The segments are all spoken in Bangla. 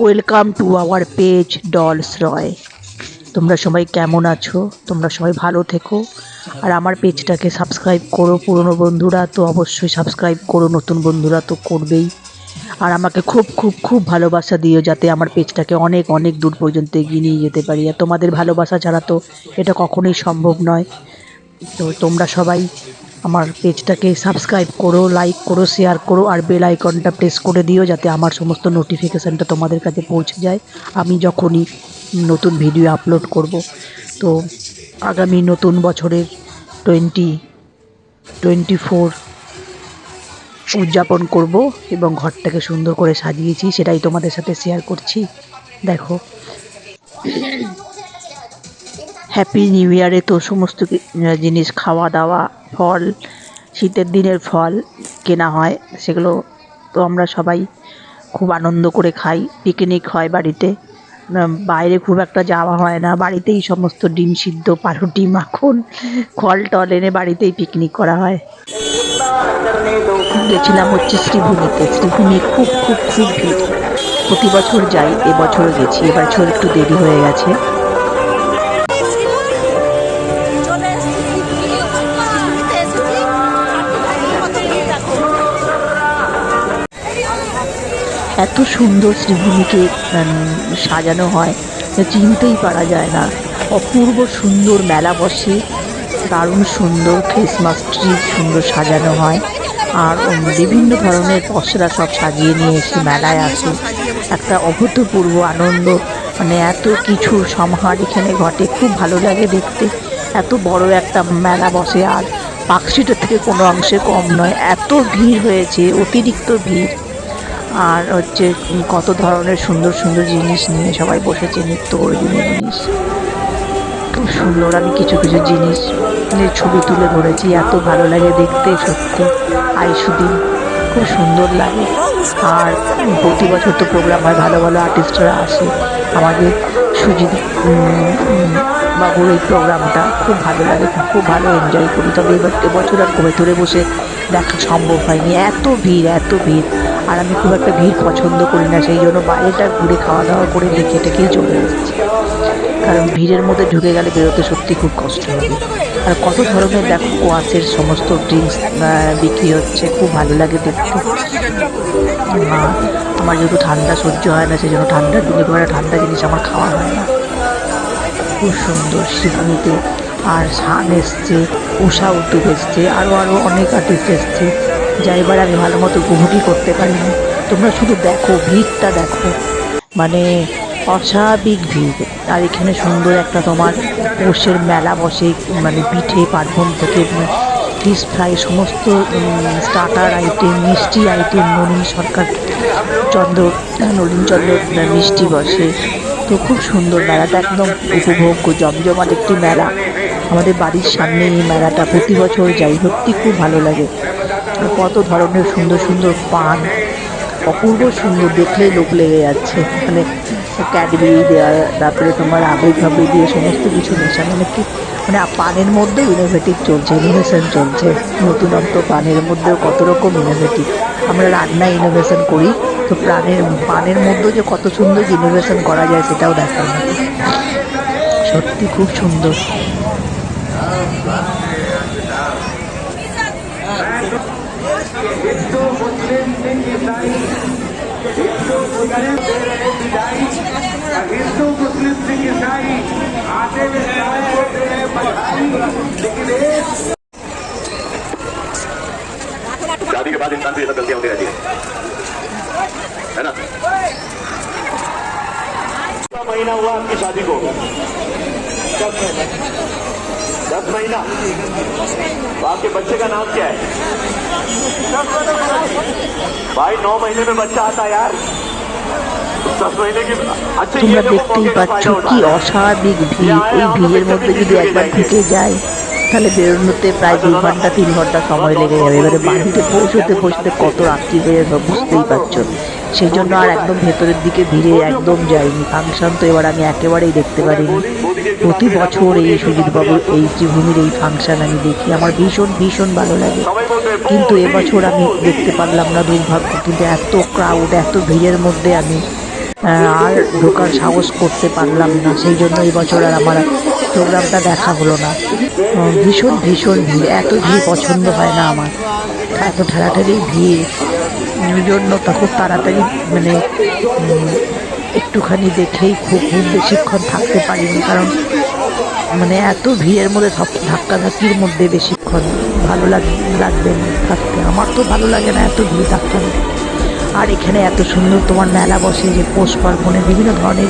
Welcome to our page dolls Roy তোমরা সবাই কেমন আছো? তোমরা সবাই ভালো থেকো। আর আমার পেজটাকে সাবস্ক্রাইব করো, পুরনো বন্ধুরা। তো অবশ্যই সাবস্ক্রাইব করো, নতুন বন্ধুরা তো করবেই। আর আমাকে খুব খুব খুব ভালোবাসা দিও, যাতে আমার পেজটাকে অনেক অনেক দূর পর্যন্ত এগিয়ে নিয়ে যেতে পারি। আর তোমাদের ভালোবাসা ছাড়া তো এটা কখনোই সম্ভব নয়। তো তোমরা সবাই আমার পেজটাকে সাবস্ক্রাইব করো লাইক করো শেয়ার করো, আর বেল আইকনটা প্রেস করে দিও যাতে আমার সমস্ত নোটিফিকেশানটা তোমাদের কাছে পৌঁছে যায়। আমি যখনই নতুন ভিডিও আপলোড করব। তো আগামী নতুন বছরের টোয়েন্টি টোয়েন্টি ফোর উদযাপন করব এবং ঘরটাকে সুন্দর করে সাজিয়েছি, সেটাই তোমাদের সাথে শেয়ার করছি। দেখো। হ্যাপি নিউ ইয়ারে তো সমস্ত জিনিস খাওয়া দাওয়া, ফল, শীতের দিনের ফল কেনা হয়, সেগুলো তো আমরা সবাই খুব আনন্দ করে খাই। পিকনিক হয় বাড়িতে। বাইরে খুব একটা যাওয়া হয় না। বাড়িতেই সমস্ত ডিম সিদ্ধ পাউরুটি মাখন, ফল, টল এনে বাড়িতেই পিকনিক করা হয়। গেছিলাম হচ্ছে শ্রীভূমিতে। শ্রীভূমি খুব খুব খুব ভিড়। প্রতি বছর যাই, এবছরও গেছি। এবছর একটু দেরি হয়ে গেছে। এত সুন্দর শ্রীভূমিকে সাজানো হয় যে চিনতেই পারা যায় না। অপূর্ব সুন্দর মেলা বসে, দারুণ সুন্দর ক্রিসমাস ট্রি সুন্দর সাজানো হয়, আর বিভিন্ন ধরনের পসরা সব সাজিয়ে নিয়ে এসে মেলায় আসে। একটা অভূতপূর্ব আনন্দ মানে এত কিছু সমাহার এখানে ঘটে, খুব ভালো লাগে দেখতে। এত বড় একটা মেলা বসে, আর পার্কস্ট্রিটের থেকে কোনো অংশে কম নয়, এত ভিড় হয়েছে, অতিরিক্ত ভিড়। আর হচ্ছে কত ধরনের সুন্দর সুন্দর জিনিস নিয়ে সবাই বসেছে, নিত্য প্রয়োজনীয় জিনিস। খুব সুন্দর আমি কিছু কিছু জিনিস ছবি তুলে ধরেছি, এত ভালো লাগে দেখতে সত্যি, আইসুদিন, খুব সুন্দর লাগে। আর প্রতি বছর তো প্রোগ্রাম হয়, ভালো ভালো আর্টিস্টরা আসে। আমাদের সুজিত বাবুর এই প্রোগ্রামটা খুব ভালো লাগে, খুব ভালো এনজয় করি। তবে এবার এবছর আর ভেতরে বসে দেখা সম্ভব হয়নি। এত ভিড় এত ভিড়। আর আমি খুব একটা ভিড় পছন্দ করি না, সেই জন্য বাইরেটা ঘুরে খাওয়া দাওয়া করে দেখে টেকেই চলে এসেছি। কারণ ভিড়ের মধ্যে ঢুকে গেলে বেরোতে সত্যি খুব কষ্ট হবে আর কত ধরনের দেখো কোয়াশের সমস্ত ড্রিঙ্কস বিক্রি হচ্ছে, খুব ভালো লাগে দেখতে। আমার যেহেতু ঠান্ডা সহ্য হয় না, সেই জন্য ঠান্ডার দিনে খুব একটা ঠান্ডা জিনিস আমার খাওয়া হয় না। খুব সুন্দর শিবনীতে আর শান এসছে উষা উদ্যোগ এসছে আরও আরও অনেক আর্টিস্ট এসছে। যা এবার আমি ভালো মতো উপভোগই করতে পারিনি। তোমরা শুধু দেখো, ভিড়টা দেখো। মানে অস্বাভাবিক ভিড়। আর এখানে সুন্দর একটা তোমার পোষের মেলা বসে মানে পিঠে, পার্বণ থেকে ফিশ ফ্রাই সমস্ত স্টার্টার আইটেম মিষ্টি আইটেম নলিন সরকার চন্দ্র, নলিন চন্দ্র মিষ্টি বসে। তো খুব সুন্দর মেলাটা, একদম উপভোগ্য, জমজমাট একটি মেলা। আমাদের বাড়ির সামনে এই মেলাটা প্রতি বছর যাই। সত্যি খুব ভালো লাগে। কত ধরনের সুন্দর সুন্দর পান, অপূর্ব সুন্দর দেখলেই লোক লেগে যাচ্ছে। মানে ক্যাডবেরি দেওয়া, তারপরে তোমার আবেগ ভাবে দিয়ে সমস্ত কিছু মেশানো মানে কি মানে পানের মধ্যেও ইনোভেটিভ চলছে ইনোভেশন চলছে। নতুনত্ব পানের মধ্যেও কত রকম ইনোভেটিভ আমরা রান্না ইনোভেশন করি, তো প্রাণের, পানের মধ্যেও যে কত সুন্দর ইনোভেশন করা যায় সেটাও দেখার মতো। সত্যি খুব সুন্দর। महीना हुआ आपकी शादी को दस महीना दस महीना तो आपके बच्चे का नाम क्या है भाई नौ महीने में बच्चा आता है यार दस महीने की अच्छा তোমরা ये देखो দেখতেই मौके का পাচ্ছ फायदा কি उठा অস্বাভাবিক ভিড় এই ভিড়ের মধ্যে যদি একবার ঢুকে যায় তাহলে বেরোনোতে প্রায় দুই ঘন্টা তিন ঘন্টা সময় লেগে যাবে এবারে বাড়িতে পৌঁছতে পৌঁছতে কত রাত্রি হয়ে যাবে বুঝতেই পারছো সেই জন্য আর একদম ভেতরের দিকে ভিড়ে একদম যাইনি। ফাংশন তো এবার আমি একেবারেই দেখতে পারিনি। প্রতি বছর এই সুজিতবাবুর এই শ্রীভূমির এই ফাংশন আমি দেখি। আমার ভীষণ ভীষণ ভালো লাগে। কিন্তু এবছর আমি দেখতে পারলাম না দুর্ভাগ্য। কিন্তু এত ক্রাউড এত ভিড়ের মধ্যে আমি আর ঢোকার সাহস করতে পারলাম না। সেই জন্য এই বছর আর আমার প্রোগ্রামটা দেখা হলো না। ভীষণ ভীষণ ভিড়। এত ভিড় পছন্দ হয় না আমার। এত ঠেলাঠেলি ভিড়, ওই জন্য তখন তাড়াতাড়ি মানে একটুখানি দেখেই খুব খুব বেশিক্ষণ থাকতে পারিনি, কারণ মানে এত ভিড়ের মধ্যে ধক- ধাক্কাধাক্কির মধ্যে বেশিক্ষণ ভালো লাগ, লাগবে থাকতে। আমার তো ভালো লাগে না এত ভিড় থাকতে। আর এখানে এত সুন্দর তোমার মেলা বসে, যে পৌষ পার্বণে বিভিন্ন ধরনের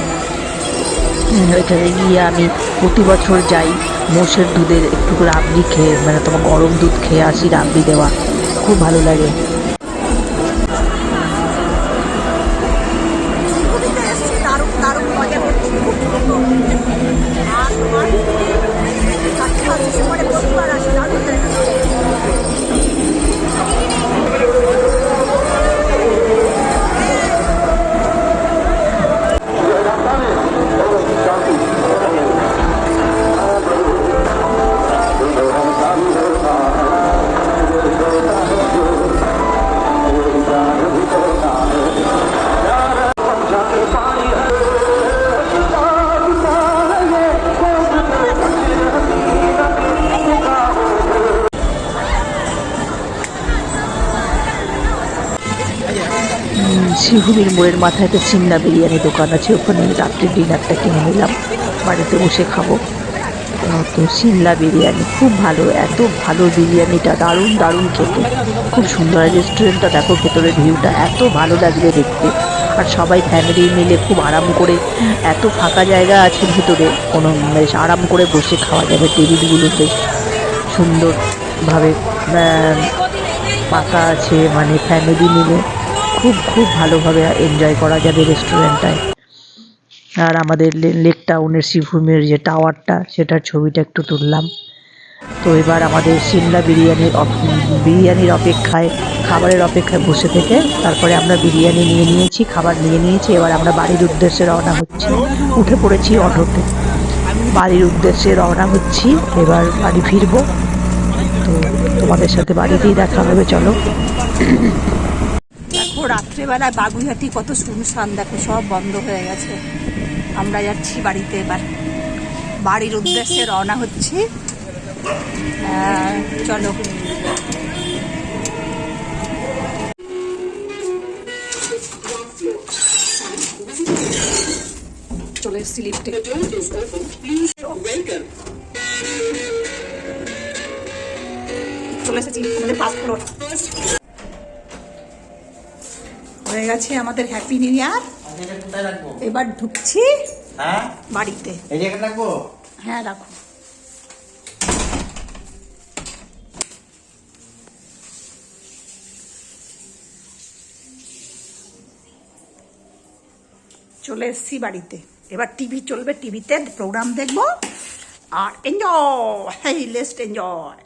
এখানে গিয়ে আমি প্রতি বছর যাই। মোষের দুধের একটু রাবড়ি খেয়ে মানে তোমার গরম দুধ খেয়ে আসি রাবড়ি দেওয়া। খুব ভালো লাগে। শিহুরির মোড়ের মাথায় একটা সিমলা বিরিয়ানি দোকান আছে, ওখানে রাত্রে ডিনারটা কিনে নিলাম। বাড়িতে বসে খাব। তো সিমলা বিরিয়ানি, খুব ভালো, এত ভালো বিরিয়ানিটা, দারুণ দারুণ খেতে। খুব সুন্দর রেস্টুরেন্টটা দেখো ভেতরের ভিউটা এত ভালো লাগবে দেখতে। আর সবাই ফ্যামিলি মিলে খুব আরাম করে, এত ফাঁকা জায়গা আছে ভেতরে, কোনো বেশ আরাম করে বসে খাওয়া যাবে টেবিলগুলো বেশ সুন্দরভাবে পাকা আছে মানে ফ্যামিলি মিলে। খুব খুব ভালোভাবে এনজয় করা যাবে রেস্টুরেন্টটায় আর আমাদের লেক টাউনের শ্রীভূমির যে টাওয়ারটা সেটার ছবিটা একটু তুললাম। তো এবার আমাদের সিমলা বিরিয়ানির বিরিয়ানির অপেক্ষায়, খাবারের অপেক্ষায় বসে থেকে তারপরে আমরা বিরিয়ানি নিয়ে নিয়েছি, খাবার নিয়ে নিয়েছি, এবার আমরা বাড়ির উদ্দেশ্যে রওনা হচ্ছি। উঠে পড়েছি অটোতে। বাড়ির উদ্দেশ্যে রওনা হচ্ছি, এবার বাড়ি ফিরবো। তো তোমাদের সাথে বাড়িতেই দেখা হবে, চলো। রাত্রেবেলায় বাগুইহাটি কত শুনশান দেখো, সব বন্ধ হয়ে গেছে। আমরা যাচ্ছি বাড়িতে এবার। বাড়ির উদ্দেশ্যে রওনা হচ্ছি। চলো। চলে এসছি লিফটে চলে এসেছি। আমাদের ফার্স্ট ফ্লোর হয়ে গেছে আমাদের হ্যাপি নিউ ইয়ার এবার ঢুকছি হ্যাঁ? বাড়িতে। হ্যাঁ রাখো। চলে এসছি বাড়িতে। এবার টিভি চলবে টিভিতে প্রোগ্রাম দেখব। আর এনজয় লেস্ট এনজয়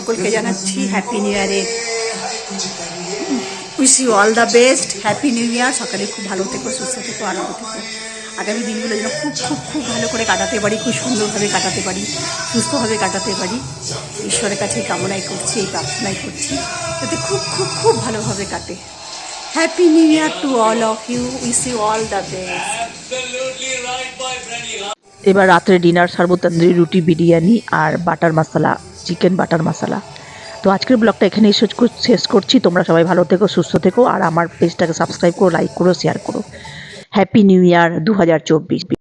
সকলকে জানাচ্ছি হ্যাপি নিউ ইয়ারের wish you all the best happy new year সকালে খুব ভালো থেকো, সুস্থ থেকো, আনন্দ থেকো। আগামী দিনগুলো যেন খুব খুব খুব ভালো করে কাটাতে পারি, খুব সুন্দরভাবে কাটাতে পারি, সুস্থভাবে কাটাতে পারি। ঈশ্বরের কাছে কামনাই করছি, এই প্রার্থনাই করছি, যাতে খুব খুব খুব ভালোভাবে কাটে। Happy new year to all of you wish you all the best এবার রাত্রে ডিনার সারবো রুটি, বিরিয়ানি আর butter masala. Chicken butter masala তো আজকের ব্লগটা এখানেই শেষ কর- শেষ করছি। তোমরা সবাই ভালো থেকো, সুস্থ থেকো, আর আমার পেজটাকে সাবস্ক্রাইব করো লাইক করো শেয়ার করো। হ্যাপি নিউ ইয়ার দু